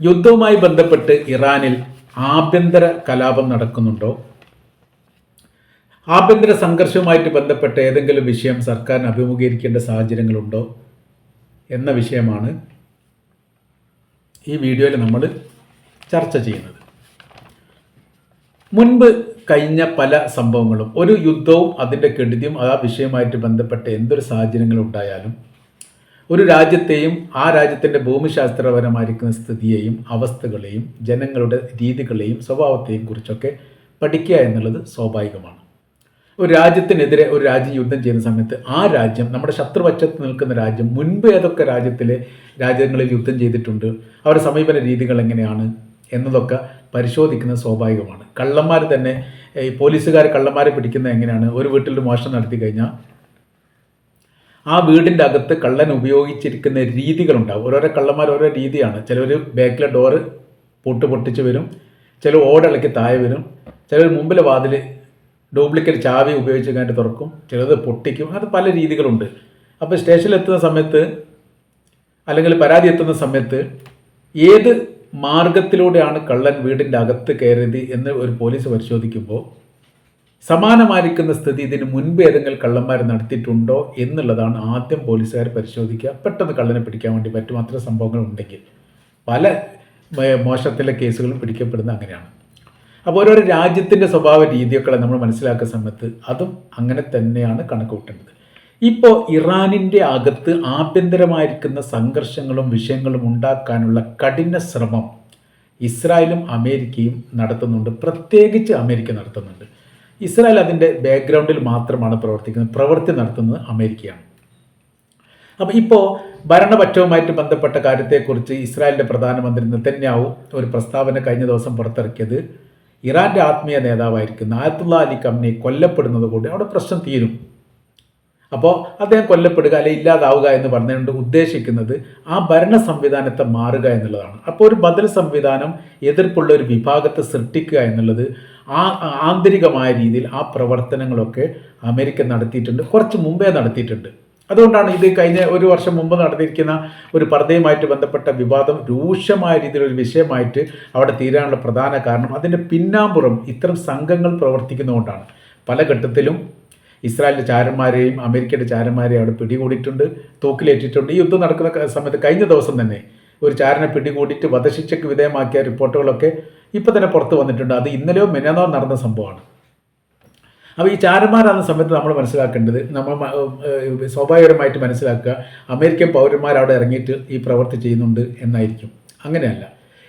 യുദ്ധവുമായി ബന്ധപ്പെട്ട് ഇറാനിൽ ആഭ്യന്തര കലാപം നടക്കുന്നുണ്ടോ? ആഭ്യന്തര സംഘർഷവുമായിട്ട് ബന്ധപ്പെട്ട ഏതെങ്കിലും വിഷയം സർക്കാരിന് അഭിമുഖീകരിക്കേണ്ട സാഹചര്യങ്ങളുണ്ടോ എന്ന വിഷയമാണ് ഈ വീഡിയോയിൽ നമ്മൾ ചർച്ച ചെയ്യുന്നത്. മുൻപ് കഴിഞ്ഞ പല സംഭവങ്ങളും ഒരു യുദ്ധവും അതിന്റെ കെടുതിയും ആ വിഷയവുമായിട്ട് ബന്ധപ്പെട്ട എന്തൊരു സാഹചര്യങ്ങൾ ഉണ്ടായാലും ഒരു രാജ്യത്തെയും ആ രാജ്യത്തിന്റെ ഭൂമിശാസ്ത്രപരമായിരിക്കുന്ന സ്ഥിതിയെയും അവസ്ഥകളെയും ജനങ്ങളുടെ രീതികളെയും സ്വഭാവത്തെയും കുറിച്ചൊക്കെ പഠിക്കുക എന്നുള്ളത് സ്വാഭാവികമാണ്. ഒരു രാജ്യത്തിനെതിരെ ഒരു രാജ്യം യുദ്ധം ചെയ്യുന്ന സമയത്ത് ആ രാജ്യം നമ്മുടെ ശത്രുപക്ഷത്ത് നിൽക്കുന്ന രാജ്യം മുൻപ് ഏതൊക്കെ രാജ്യത്തിലെ രാജ്യങ്ങളിൽ യുദ്ധം ചെയ്തിട്ടുണ്ട് അവരുടെ സമീപന രീതികൾ എങ്ങനെയാണ് എന്നതൊക്കെ പരിശോധിക്കുന്നത് സ്വാഭാവികമാണ്. കള്ളന്മാർ തന്നെ ഈ പോലീസുകാർ കള്ളന്മാരെ പിടിക്കുന്നത് എങ്ങനെയാണ്? ഒരു വീട്ടിൽ മോഷണം നടത്തി കഴിഞ്ഞാൽ ആ വീടിന്റെ അകത്ത് കള്ളൻ ഉപയോഗിച്ചിരിക്കുന്ന രീതികളുണ്ടാവും. ഓരോരോ കള്ളന്മാർ ഓരോ രീതിയാണ്. ചിലർ ബാക്കിലെ ഡോറ് പൊട്ട് പൊട്ടിച്ച് വരും. ചിലർ ഓടിളക്കി താഴെ വരും. ചിലർ മുമ്പിലെ വാതിൽ ഡ്യൂപ്ലിക്കേറ്റ് ചാവി ഉപയോഗിച്ച് കഴിഞ്ഞിട്ട് തുറക്കും. ചിലത് പൊട്ടിക്കും. അത് പല രീതികളുണ്ട്. അപ്പോൾ സ്റ്റേഷനിൽ എത്തുന്ന സമയത്ത് അല്ലെങ്കിൽ പരാതി എത്തുന്ന സമയത്ത് ഏത് മാർഗത്തിലൂടെയാണ് കള്ളൻ വീടിന്റെ അകത്ത് കയറിയത് എന്ന് ഒരു പോലീസ് പരിശോധിക്കുമ്പോൾ സമാനമായിരിക്കുന്ന സ്ഥിതി ഇതിന് മുൻപ് ഏതെങ്കിലും കള്ളന്മാർ നടത്തിയിട്ടുണ്ടോ എന്നുള്ളതാണ് ആദ്യം പോലീസുകാർ പരിശോധിക്കുക. പെട്ടെന്ന് കള്ളനെ പിടിക്കാൻ വേണ്ടി പറ്റും. അത്ര സംഭവങ്ങൾ ഉണ്ടെങ്കിൽ. പല മോശത്തിലെ കേസുകളും പിടിക്കപ്പെടുന്ന അങ്ങനെയാണ്. അപ്പോൾ ഓരോരോ രാജ്യത്തിന്റെ സ്വഭാവ രീതിയൊക്കെ നമ്മൾ മനസ്സിലാക്കുന്ന സമയത്ത് അതും അങ്ങനെ തന്നെയാണ് കണക്ക് കൂട്ടേണ്ടത് ഇപ്പോൾ ഇറാനിന്റെ അകത്ത് ആഭ്യന്തരമായിരിക്കുന്ന സംഘർഷങ്ങളും വിഷയങ്ങളും ഉണ്ടാക്കാനുള്ള കഠിന ശ്രമം ഇസ്രായേലും അമേരിക്കയും നടത്തുന്നുണ്ട്. പ്രത്യേകിച്ച് അമേരിക്ക നടത്തുന്നുണ്ട്. ഇസ്രായേൽ അതിന്റെ ബാക്ക്ഗ്രൗണ്ടിൽ മാത്രമാണ് പ്രവർത്തിക്കുന്നത്. പ്രവൃത്തി നടത്തുന്നത് അമേരിക്കയാണ്. അപ്പോൾ ഇപ്പോൾ ഭരണപക്ഷവുമായിട്ട് ബന്ധപ്പെട്ട കാര്യത്തെക്കുറിച്ച് ഇസ്രായേലിന്റെ പ്രധാനമന്ത്രി നെതന്യാവു ഒരു പ്രസ്താവന കഴിഞ്ഞ ദിവസം പുറത്തിറക്കിയത് ഇറാന്റെ ആത്മീയ നേതാവായിരിക്കുന്ന ആയത്തുള്ള അലി കമ്നി കൊല്ലപ്പെടുന്നത് കൊണ്ട് അവിടെ പ്രശ്നം തീരും. അപ്പോൾ അദ്ദേഹം കൊല്ലപ്പെടുക അല്ലെങ്കിൽ ഇല്ലാതാവുക എന്ന് പറഞ്ഞുകൊണ്ട് ഉദ്ദേശിക്കുന്നത് ആ ഭരണ സംവിധാനത്തെ മാറുക എന്നുള്ളതാണ്. അപ്പോൾ ഒരു ബദൽ സംവിധാനം എതിർപ്പുള്ള ഒരു വിഭാഗത്തെ സൃഷ്ടിക്കുക എന്നുള്ളത് ആ ആന്തരികമായ രീതിയിൽ ആ പ്രവർത്തനങ്ങളൊക്കെ അമേരിക്ക നടത്തിയിട്ടുണ്ട്. കുറച്ച് മുമ്പേ നടത്തിയിട്ടുണ്ട്. അതുകൊണ്ടാണ് ഇത് കഴിഞ്ഞ ഒരു വർഷം മുമ്പ് നടന്നിരിക്കുന്ന ഒരു പർദ്ദയുമായിട്ട് ബന്ധപ്പെട്ട വിവാദം രൂക്ഷമായ രീതിയിൽ ഒരു വിഷയമായിട്ട് അവിടെ തീരാനുള്ള പ്രധാന കാരണം അതിന്റെ പിന്നാമ്പുറം ഇത്തരം സംഘങ്ങൾ പ്രവർത്തിക്കുന്നതുകൊണ്ടാണ്. പല ഘട്ടത്തിലും ഇസ്രായേലിന്റെ ചാരന്മാരെയും അമേരിക്കയുടെ ചാരന്മാരെയും അവിടെ പിടികൂടിയിട്ടുണ്ട് തൂക്കിലേറ്റിട്ടുണ്ട് ഈ യുദ്ധം നടക്കുന്ന സമയത്ത് കഴിഞ്ഞ ദിവസം തന്നെ ഒരു ചാരനെ പിടികൂടിയിട്ട് വധശിക്ഷയ്ക്ക് വിധേയമാക്കിയ റിപ്പോർട്ടുകളൊക്കെ ഇപ്പോൾ തന്നെ പുറത്ത് വന്നിട്ടുണ്ട്. അത് ഇന്നലെയോ മിനനോ നടന്ന സംഭവമാണ്. അപ്പോൾ ഈ ചാരന്മാരാകുന്ന സമയത്ത് നമ്മൾ മനസ്സിലാക്കേണ്ടത് നമ്മൾ സ്വാഭാവികമായിട്ട് മനസ്സിലാക്കുക അമേരിക്കൻ പൗരന്മാർ അവിടെ ഇറങ്ങിയിട്ട് ഈ പ്രവൃത്തി ചെയ്യുന്നുണ്ട് എന്നായിരിക്കും. അങ്ങനെയല്ല.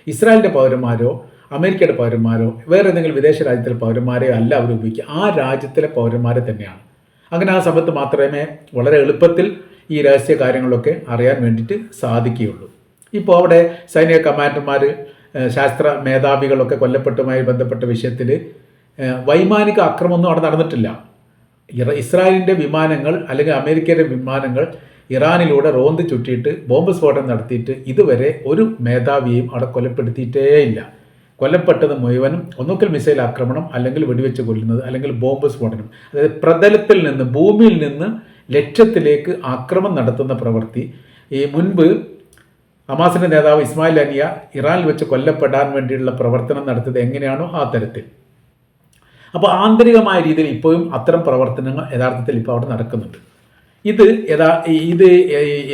ഇസ്രായേലിന്റെ പൗരന്മാരോ അമേരിക്കയുടെ പൗരന്മാരോ വേറെ ഏതെങ്കിലും വിദേശ രാജ്യത്തിലെ പൗരന്മാരെയോ അല്ല അവർ ഉപയോഗിക്കുക. ആ രാജ്യത്തിലെ പൗരന്മാരെ തന്നെയാണ്. അങ്ങനെ ആ സമയത്ത് മാത്രമേ വളരെ എളുപ്പത്തിൽ ഈ രഹസ്യ കാര്യങ്ങളൊക്കെ അറിയാൻ വേണ്ടിയിട്ട് സാധിക്കുകയുള്ളൂ. ഇപ്പോൾ അവിടെ സൈനിക കമാൻഡർമാർ ശാസ്ത്ര മേധാവികളൊക്കെ കൊല്ലപ്പെട്ടുമായി ബന്ധപ്പെട്ട വിഷയത്തിൽ വൈമാനിക അക്രമമൊന്നും അവിടെ നടന്നിട്ടില്ല. ഇസ്രായേലിന്റെ വിമാനങ്ങൾ അല്ലെങ്കിൽ അമേരിക്കയുടെ വിമാനങ്ങൾ ഇറാനിലൂടെ റോന്ത് ചുറ്റിയിട്ട് ബോംബ് സ്ഫോടനം നടത്തിയിട്ട് ഇതുവരെ ഒരു മേധാവിയെയും അവിടെ കൊലപ്പെടുത്തിയിട്ടേയില്ല കൊല്ലപ്പെട്ടത് മുഴുവനും ഒന്നുകിൽ മിസൈൽ ആക്രമണം അല്ലെങ്കിൽ വെടിവെച്ച് കൊല്ലുന്നത് അല്ലെങ്കിൽ ബോംബ് സ്ഫോടനം. അതായത് പ്രതലത്തിൽ നിന്ന് ഭൂമിയിൽ നിന്ന് ലക്ഷ്യത്തിലേക്ക് ആക്രമം നടത്തുന്ന പ്രവൃത്തി ഈ മുൻപ് ഹമാസിന്റെ നേതാവ് ഇസ്മായിൽ അനിയ ഇറാനിൽ വെച്ച് കൊല്ലപ്പെടാൻ വേണ്ടിയുള്ള പ്രവർത്തനം നടത്തിയത് എങ്ങനെയാണോ ആ തരത്തിൽ. അപ്പോൾ ആന്തരികമായ രീതിയിൽ ഇപ്പോഴും അത്തരം പ്രവർത്തനങ്ങൾ യഥാർത്ഥത്തിൽ ഇപ്പോൾ അവിടെ നടക്കുന്നുണ്ട്. ഇത് യഥാ ഇത്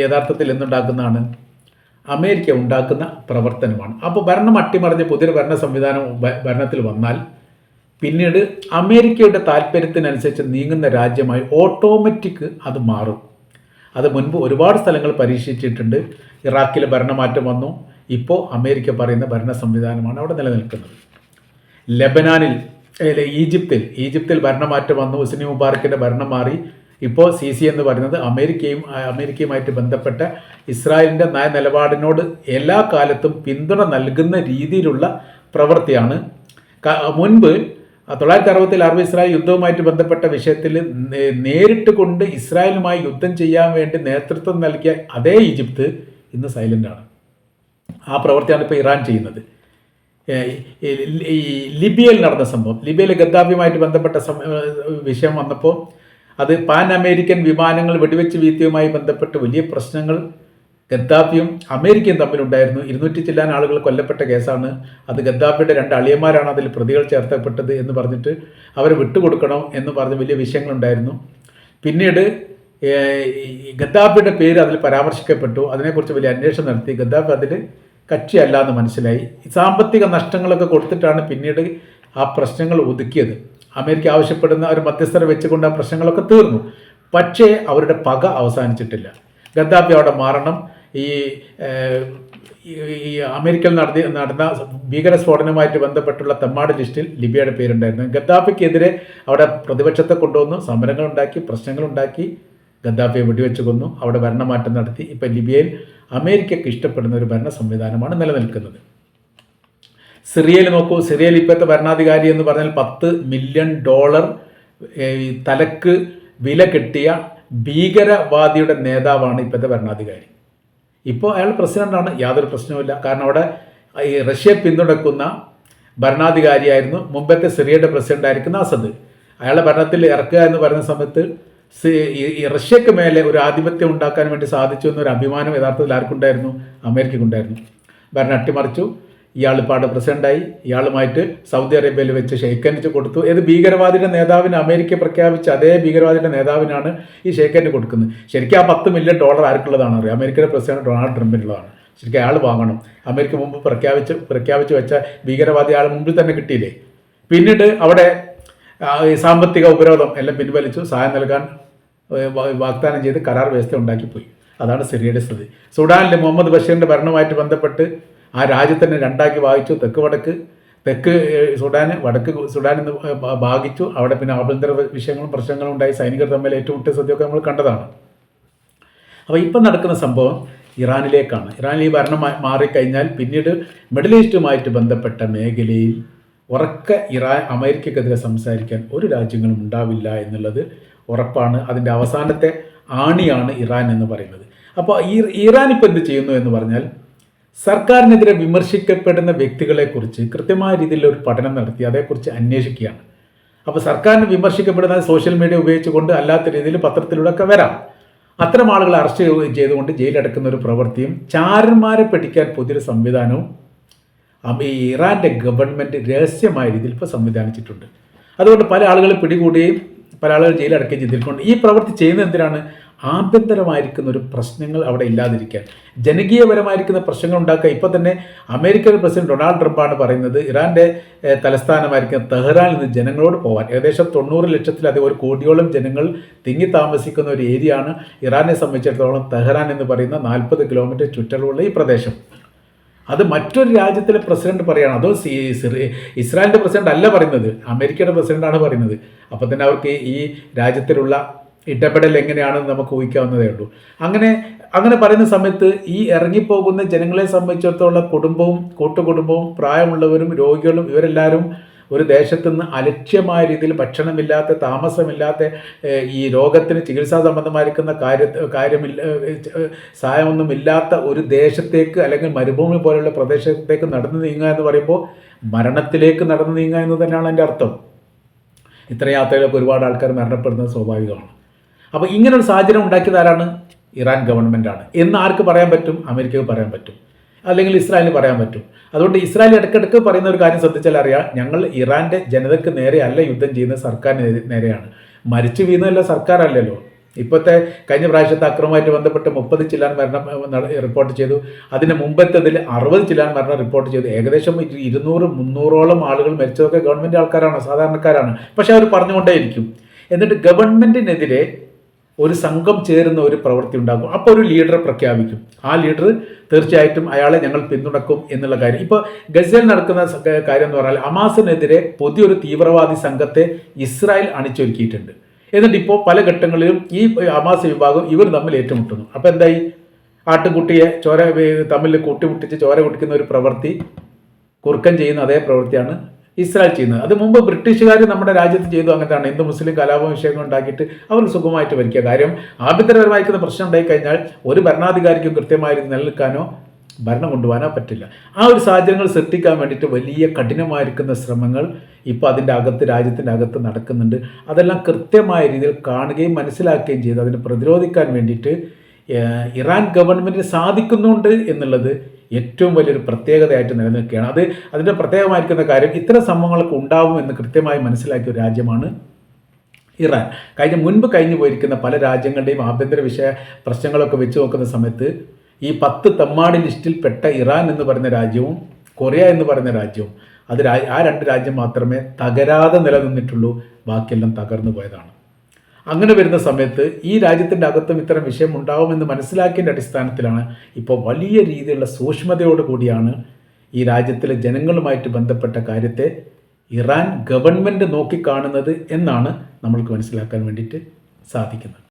യഥാർത്ഥത്തിൽ എന്തുണ്ടാക്കുന്നതാണ്? അമേരിക്ക ഉണ്ടാക്കുന്ന പ്രവർത്തനമാണ്. അപ്പോൾ ഭരണം അട്ടിമറിഞ്ഞ് പുതിയൊരു ഭരണ സംവിധാനം ഭരണത്തിൽ വന്നാൽ പിന്നീട് അമേരിക്കയുടെ താല്പര്യത്തിനനുസരിച്ച് നീങ്ങുന്ന രാജ്യമായി ഓട്ടോമാറ്റിക് അത് മാറും. അത് മുൻപ് ഒരുപാട് സ്ഥലങ്ങൾ പരീക്ഷിച്ചിട്ടുണ്ട്. ഇറാഖിൽ ഭരണമാറ്റം വന്നു. ഇപ്പോൾ അമേരിക്ക പറയുന്ന ഭരണ സംവിധാനമാണ് അവിടെ നിലനിൽക്കുന്നത്. ലെബനാനിൽ ഈജിപ്തിൽ ഈജിപ്തിൽ ഭരണമാറ്റം വന്നു. ഹുസ്നി മുബാറക്കിന്റെ ഭരണം മാറി. ഇപ്പോൾ സി സി എന്ന് പറയുന്നത് അമേരിക്കയും അമേരിക്കയുമായിട്ട് ബന്ധപ്പെട്ട ഇസ്രായേലിന്റെ നയ നിലപാടിനോട് എല്ലാ കാലത്തും പിന്തുണ നൽകുന്ന രീതിയിലുള്ള പ്രവൃത്തിയാണ്. മുൻപ് തൊള്ളായിരത്തി അറുപത്തിൽ അറബ് ഇസ്രായേൽ യുദ്ധവുമായിട്ട് ബന്ധപ്പെട്ട വിഷയത്തിൽ നേരിട്ട് കൊണ്ട് ഇസ്രായേലുമായി യുദ്ധം ചെയ്യാൻ വേണ്ടി നേതൃത്വം നൽകിയ അതേ ഈജിപ്ത് ഇന്ന് സൈലന്റാണ് ആ പ്രവൃത്തിയാണ് ഇപ്പോൾ ഇറാൻ ചെയ്യുന്നത്. ഈ- ലിബിയയിൽ നടന്ന സംഭവം ലിബിയയിലെ ഗദ്ദാഫിയുമായിട്ട് ബന്ധപ്പെട്ട വിഷയം വന്നപ്പോൾ അത് പാൻ അമേരിക്കൻ വിമാനങ്ങൾ വെടിവെച്ച് വീഴ്ത്തിയുമായി ബന്ധപ്പെട്ട് വലിയ പ്രശ്നങ്ങൾ ഗദ്ദാഫിയും അമേരിക്കയും തമ്മിലുണ്ടായിരുന്നു. ഇരുന്നൂറ്റി ചില്ലാൻ ആളുകൾ കൊല്ലപ്പെട്ട കേസാണ്. അത് ഗദ്ദാഫിയുടെ രണ്ട് അളിയന്മാരാണ് അതിൽ പ്രതികൾ ചേർത്തപ്പെട്ടത് എന്ന് പറഞ്ഞിട്ട് അവരെ വിട്ടുകൊടുക്കണം എന്ന് പറഞ്ഞ് വലിയ വിഷയങ്ങളുണ്ടായിരുന്നു. പിന്നീട് ഗദ്ദാഫിയുടെ പേര് അതിൽ പരാമർശിക്കപ്പെട്ടു. അതിനെക്കുറിച്ച് വലിയ അന്വേഷണം നടത്തി. ഗദ്ദാഫി അതിൽ കക്ഷിയല്ല എന്ന് മനസ്സിലായി. സാമ്പത്തിക നഷ്ടങ്ങളൊക്കെ കൊടുത്തിട്ടാണ് പിന്നീട് ആ പ്രശ്നങ്ങൾ ഒതുക്കിയത്. അമേരിക്ക ആവശ്യപ്പെടുന്ന ഒരു മധ്യസ്ഥരെ വെച്ചുകൊണ്ട് ആ പ്രശ്നങ്ങളൊക്കെ തീർന്നു. പക്ഷേ അവരുടെ പക അവസാനിച്ചിട്ടില്ല. ഗദ്ദാഫി അവിടെ മാറണം. ഈ ഈ- അമേരിക്കയിൽ നടത്തി നടന്ന ഭീകര സ്ഫോടനവുമായിട്ട് ബന്ധപ്പെട്ടുള്ള തെമ്മാട് ലിസ്റ്റിൽ ലിബിയയുടെ പേരുണ്ടായിരുന്നു. ഗദ്ദാഫിക്കെതിരെ അവിടെ പ്രതിപക്ഷത്തെ കൊണ്ടുവന്നു സമരങ്ങളുണ്ടാക്കി പ്രശ്നങ്ങളുണ്ടാക്കി ഗദ്ദാഫിയെ വെടിവെച്ച് കൊന്നു അവിടെ ഭരണമാറ്റം നടത്തി. ഇപ്പം ലിബിയയിൽ അമേരിക്കയ്ക്ക് ഇഷ്ടപ്പെടുന്ന ഒരു ഭരണ സംവിധാനമാണ് നിലനിൽക്കുന്നത്. സിറിയയിൽ നോക്കൂ സിറിയയിൽ ഇപ്പോഴത്തെ ഭരണാധികാരി എന്ന് പറഞ്ഞാൽ പത്ത് മില്യൺ ഡോളർ തലക്ക് വില കിട്ടിയ ഭീകരവാദിയുടെ നേതാവാണ് ഇപ്പോഴത്തെ ഭരണാധികാരി. ഇപ്പോൾ അയാൾ പ്രസിഡന്റാണ് യാതൊരു പ്രശ്നവുമില്ല. കാരണം അവിടെ ഈ റഷ്യയെ പിന്തുണക്കുന്ന ഭരണാധികാരിയായിരുന്നു മുമ്പത്തെ സിറിയയുടെ പ്രസിഡന്റ് ആയിരിക്കുന്ന അസദ്. അയാളെ ഭരണത്തിൽ ഇറക്കുക എന്ന് പറയുന്ന സമയത്ത് ഈ റഷ്യക്ക് മേലെ ഒരു ആധിപത്യം ഉണ്ടാക്കാൻ വേണ്ടി സാധിച്ചു എന്നൊരു അഭിമാനം യഥാർത്ഥത്തിൽ ആർക്കുണ്ടായിരുന്നു? അമേരിക്കക്കുണ്ടായിരുന്നു ഭരണം അട്ടിമറിച്ചു. ഇയാൾ പാടെ പ്രസിഡന്റായി. ഇയാളുമായിട്ട് സൗദി അറേബ്യയിൽ വെച്ച് ഷെയ്ഖനിച്ച് കൊടുത്തു. ഏത് ഭീകരവാദിയുടെ നേതാവിന് അമേരിക്ക പ്രഖ്യാപിച്ച അതേ ഭീകരവാദിയുടെ നേതാവിനാണ് ഈ ഷെയ്ക്കൻഡ് കൊടുക്കുന്നത്. ശരിക്കും ആ പത്ത് മില്യൺ ഡോളർ ആർക്കുള്ളതാണ് അറിയാം. അമേരിക്കയുടെ പ്രസിഡന്റ് ഡൊണാൾഡ് ട്രംപിനുള്ളതാണ്. ശരിക്കും അയാൾ വാങ്ങണം. അമേരിക്ക മുമ്പ് പ്രഖ്യാപിച്ച് പ്രഖ്യാപിച്ച് വെച്ച ഭീകരവാദി ആൾ മുമ്പിൽ തന്നെ കിട്ടിയില്ലേ? പിന്നീട് അവിടെ സാമ്പത്തിക ഉപരോധം എല്ലാം പിൻവലിച്ചു. സഹായം നൽകാൻ വാഗ്ദാനം ചെയ്ത് കരാർ വ്യവസ്ഥ ഉണ്ടാക്കിപ്പോയി. അതാണ് സിറിയയുടെ സ്ഥിതി. സുഡാനിലെ മുഹമ്മദ് ബഷീറിന്റെ ഭരണവുമായിട്ട് ബന്ധപ്പെട്ട് ആ രാജ്യത്തിനെ രണ്ടാക്കി വായിച്ചു. തെക്ക് വടക്ക് തെക്ക് സുഡാൻ വടക്ക് സുഡാൻ എന്ന് ഭാഗിച്ചു. അവിടെ പിന്നെ ആഭ്യന്തര വിഷയങ്ങളും പ്രശ്നങ്ങളും ഉണ്ടായി. സൈനികർ തമ്മിൽ ഏറ്റുമുട്ടിയ സദ്യയൊക്കെ നമ്മൾ കണ്ടതാണ്. അപ്പോൾ ഇപ്പം നടക്കുന്ന സംഭവം ഇറാനിലേക്കാണ്. ഇറാനിൽ ഈ ഭരണം മാറിക്കഴിഞ്ഞാൽ പിന്നീട് മിഡിൽ ഈസ്റ്റുമായിട്ട് ബന്ധപ്പെട്ട മേഖലയിൽ ഉറക്ക ഇറാൻ അമേരിക്കക്കെതിരെ സംസാരിക്കാൻ ഒരു രാജ്യങ്ങളും ഉണ്ടാവില്ല എന്നുള്ളത് ഉറപ്പാണ്. അതിന്റെ അവസാനത്തെ ആണിയാണ് ഇറാൻ എന്ന് പറയുന്നത്. അപ്പോൾ ഈ ഇറാൻ ഇപ്പോൾ എന്ത് ചെയ്യുന്നു എന്ന് പറഞ്ഞാൽ സർക്കാരിനെതിരെ വിമർശിക്കപ്പെടുന്ന വ്യക്തികളെക്കുറിച്ച് കൃത്യമായ രീതിയിൽ ഒരു പഠനം നടത്തി അതേക്കുറിച്ച് അന്വേഷിക്കുകയാണ്. അപ്പോൾ സർക്കാരിന് വിമർശിക്കപ്പെടുന്ന സോഷ്യൽ മീഡിയ ഉപയോഗിച്ചുകൊണ്ട് അല്ലാത്ത രീതിയിൽ പത്രത്തിലൂടെ ഒക്കെ വരാം. അത്തരം ആളുകളെ അറസ്റ്റ് ചെയ്തുകൊണ്ട് ജയിലടക്കുന്ന ഒരു പ്രവൃത്തിയും ചാരന്മാരെ പഠിക്കാൻ പുതിയൊരു സംവിധാനവും ഈ ഇറാന്റെ ഗവൺമെന്റ് രഹസ്യമായ രീതിയിൽ ഇപ്പോൾ സംവിധാനിച്ചിട്ടുണ്ട്. അതുകൊണ്ട് പല ആളുകൾ പിടികൂടുകയും പല ആളുകൾ ജയിലടക്കുകയും ചെയ്തിട്ടുണ്ട്. ഈ പ്രവൃത്തി ചെയ്യുന്നത് എന്തിനാണ്? ആഭ്യന്തരമായിരിക്കുന്ന ഒരു പ്രശ്നങ്ങൾ അവിടെ ഇല്ലാതിരിക്കാൻ. ജനകീയപരമായിരിക്കുന്ന പ്രശ്നങ്ങൾ ഉണ്ടാക്കുക ഇപ്പോൾ തന്നെ അമേരിക്കൻ പ്രസിഡന്റ് ഡൊണാൾഡ് ട്രംപാണ് പറയുന്നത് ഇറാന്റെ തലസ്ഥാനമായിരിക്കുന്ന തെഹ്റാനിൽ നിന്ന് ജനങ്ങളോട് പോകാൻ ഏകദേശം തൊണ്ണൂറ് ലക്ഷത്തിലധികം ഒരു കോടിയോളം ജനങ്ങൾ തിങ്ങി താമസിക്കുന്ന ഒരു ഏരിയ ആണ് ഇറാനെ സംബന്ധിച്ചിടത്തോളം തെഹ്റാൻ എന്ന് പറയുന്ന നാൽപ്പത് കിലോമീറ്റർ ചുറ്റളവുള്ള ഈ പ്രദേശം. അത് മറ്റൊരു രാജ്യത്തിലെ പ്രസിഡന്റ് പറയുകയാണ് അതോ സി ഇസ്രായേലിന്റെ പ്രസിഡന്റ് അല്ല പറയുന്നത് അമേരിക്കയുടെ പ്രസിഡന്റാണ് പറയുന്നത്. അപ്പോൾ തന്നെ അവർക്ക് ഈ രാജ്യത്തിലുള്ള ഇടപെടൽ എങ്ങനെയാണെന്ന് നമുക്ക് ഊഹിക്കാവുന്നതേ ഉള്ളൂ. അങ്ങനെ അങ്ങനെ പറയുന്ന സമയത്ത് ഈ ഇറങ്ങിപ്പോകുന്ന ജനങ്ങളെ സംബന്ധിച്ചിടത്തോളം കുടുംബവും കൂട്ടുകുടുംബവും പ്രായമുള്ളവരും രോഗികളും ഇവരെല്ലാവരും ഒരു ദേശത്തു നിന്ന് അലക്ഷ്യമായ രീതിയിൽ ഭക്ഷണമില്ലാത്ത താമസമില്ലാത്ത ഈ രോഗത്തിന് ചികിത്സാ സംബന്ധമായിരിക്കുന്ന കാര്യ കാര്യമില്ല സഹായമൊന്നുമില്ലാത്ത ഒരു ദേശത്തേക്ക് അല്ലെങ്കിൽ മരുഭൂമി പോലെയുള്ള പ്രദേശത്തേക്ക് നടന്നു നീങ്ങുക എന്ന് പറയുമ്പോൾ മരണത്തിലേക്ക് നടന്നു നീങ്ങുക എന്ന് തന്നെയാണ് എന്റെ അർത്ഥം. ഇത്തരം യാത്രയിലൊക്കെ ഒരുപാട് ആൾക്കാർ മരണപ്പെടുന്നത് സ്വാഭാവികമാണ്. അപ്പോൾ ഇങ്ങനെ ഒരു സാഹചര്യം ഉണ്ടാക്കിയത് ആരാണ്? ഇറാൻ ഗവൺമെന്റാണ് എന്ന് ആർക്ക് പറയാൻ പറ്റും? അമേരിക്കക്ക് പറയാൻ പറ്റും. അല്ലെങ്കിൽ ഇസ്രായേലിന് പറയാൻ പറ്റും. അതുകൊണ്ട് ഇസ്രായേൽ ഇടയ്ക്കിടയ്ക്ക് പറയുന്ന ഒരു കാര്യം ശ്രദ്ധിച്ചാൽ അറിയാം. ഞങ്ങൾ ഇറാന്റെ ജനതയ്ക്ക് നേരെ അല്ല യുദ്ധം ചെയ്യുന്ന സർക്കാരിന് നേരെയാണ്. മരിച്ചു വീഴുന്നതല്ല സർക്കാരല്ലല്ലോ. ഇപ്പോഴത്തെ കഴിഞ്ഞ പ്രാവശ്യത്തെ അക്രമമായിട്ട് ബന്ധപ്പെട്ട് മുപ്പത് ചില്ലാൻ മരണം റിപ്പോർട്ട് ചെയ്തു. അതിന് മുമ്പത്തതിൽ അറുപത് ചില്ലാൻ മരണം റിപ്പോർട്ട് ചെയ്തു. ഏകദേശം ഇരു- ഇരുന്നൂറ് മുന്നൂറോളം ആളുകൾ മരിച്ചതൊക്കെ ഗവൺമെന്റ് ആൾക്കാരാണ് സാധാരണക്കാരാണ്. പക്ഷേ അവർ പറഞ്ഞുകൊണ്ടേയിരിക്കും. എന്നിട്ട് ഗവൺമെന്റിനെതിരെ ഒരു സംഘം ചേരുന്ന ഒരു പ്രവൃത്തി ഉണ്ടാകും. അപ്പോൾ ഒരു ലീഡറെ പ്രഖ്യാപിക്കും. ആ ലീഡർ തീർച്ചയായിട്ടും അയാളെ ഞങ്ങൾ പിന്തുണക്കും എന്നുള്ള കാര്യം. ഇപ്പോൾ ഗസയിൽ നടക്കുന്ന കാര്യം എന്ന് പറഞ്ഞാൽ അമാസിനെതിരെ പുതിയൊരു തീവ്രവാദി സംഘത്തെ ഇസ്രായേൽ അണിച്ചൊരുക്കിയിട്ടുണ്ട്. എന്നിട്ട് ഇപ്പോൾ പല ഘട്ടങ്ങളിലും ഈ അമാസ് വിഭാഗം ഇവർ തമ്മിൽ ഏറ്റുമുട്ടുന്നു. അപ്പോൾ എന്തായി? ആട്ടുകുട്ടിയെ ചോര തമ്മിൽ കൂട്ടിമുട്ടിച്ച് ചോര കുടിക്കുന്ന ഒരു പ്രവൃത്തി കുറുക്കൻ ചെയ്യുന്ന അതേ പ്രവൃത്തിയാണ് ഇസ്രായേൽ ചെയ്യുന്നത്. അത് മുമ്പ് ബ്രിട്ടീഷുകാർ നമ്മുടെ രാജ്യത്ത് ചെയ്തു അങ്ങനെയാണ്. ഹിന്ദു മുസ്ലിം കലാപ വിഷയങ്ങൾ ഉണ്ടാക്കിയിട്ട് അവർ സുഖമായിട്ട് ഭരിക്കുക. കാര്യം ആഭ്യന്തരപരമായിരിക്കുന്ന പ്രശ്നം ഉണ്ടായിക്കഴിഞ്ഞാൽ ഒരു ഭരണാധികാരിക്കും കൃത്യമായി നിലനിൽക്കാനോ ഭരണം കൊണ്ടുപോകാനോ പറ്റില്ല. ആ ഒരു സാഹചര്യങ്ങൾ സൃഷ്ടിക്കാൻ വേണ്ടിയിട്ട് വലിയ കഠിനമായിരിക്കുന്ന ശ്രമങ്ങൾ ഇപ്പോൾ അതിന്റെ അകത്ത് രാജ്യത്തിന്റെ അകത്ത് നടക്കുന്നുണ്ട്. അതെല്ലാം കൃത്യമായ രീതിയിൽ കാണുകയും മനസ്സിലാക്കുകയും ചെയ്ത് അതിനെ പ്രതിരോധിക്കാൻ വേണ്ടിയിട്ട് ഇറാൻ ഗവൺമെന്റിന് സാധിക്കുന്നുണ്ട് എന്നുള്ളത് ഏറ്റവും വലിയൊരു പ്രത്യേകതയായിട്ട് നിലനിൽക്കുകയാണ്. അത് അതിന്റെ പ്രത്യേകമായിരിക്കുന്ന കാര്യം ഇത്തരം സംഭവങ്ങളൊക്കെ ഉണ്ടാവും എന്ന് കൃത്യമായി മനസ്സിലാക്കിയ ഒരു രാജ്യമാണ് ഇറാൻ. കഴിഞ്ഞ മുൻപ് കഴിഞ്ഞു പോയിരിക്കുന്ന പല രാജ്യങ്ങളുടെയും ആഭ്യന്തര വിഷയ പ്രശ്നങ്ങളൊക്കെ വെച്ച് നോക്കുന്ന സമയത്ത് ഈ പത്ത് ലിസ്റ്റിൽ പെട്ട ഇറാൻ എന്ന് പറയുന്ന രാജ്യവും കൊറിയ എന്ന് പറയുന്ന രാജ്യവും അത് ആ രണ്ട് രാജ്യം മാത്രമേ തകരാതെ നിലനിന്നിട്ടുള്ളൂ. ബാക്കിയെല്ലാം തകർന്നു പോയതാണ്. അങ്ങനെ വരുന്ന സമയത്ത് ഈ രാജ്യത്തിന്റെ അകത്തും ഇത്തരം വിഷയം ഉണ്ടാവുമെന്ന് മനസ്സിലാക്കിയതിന്റെ അടിസ്ഥാനത്തിലാണ് ഇപ്പോൾ വലിയ രീതിയിലുള്ള സൂക്ഷ്മതയോട് കൂടിയാണ് ഈ രാജ്യത്തിലെ ജനങ്ങളുമായിട്ട് ബന്ധപ്പെട്ട കാര്യത്തെ ഇറാൻ ഗവൺമെന്റ് നോക്കിക്കാണുന്നത് എന്നാണ് നമ്മൾക്ക് മനസ്സിലാക്കാൻ വേണ്ടിയിട്ട് സാധിക്കുന്നത്.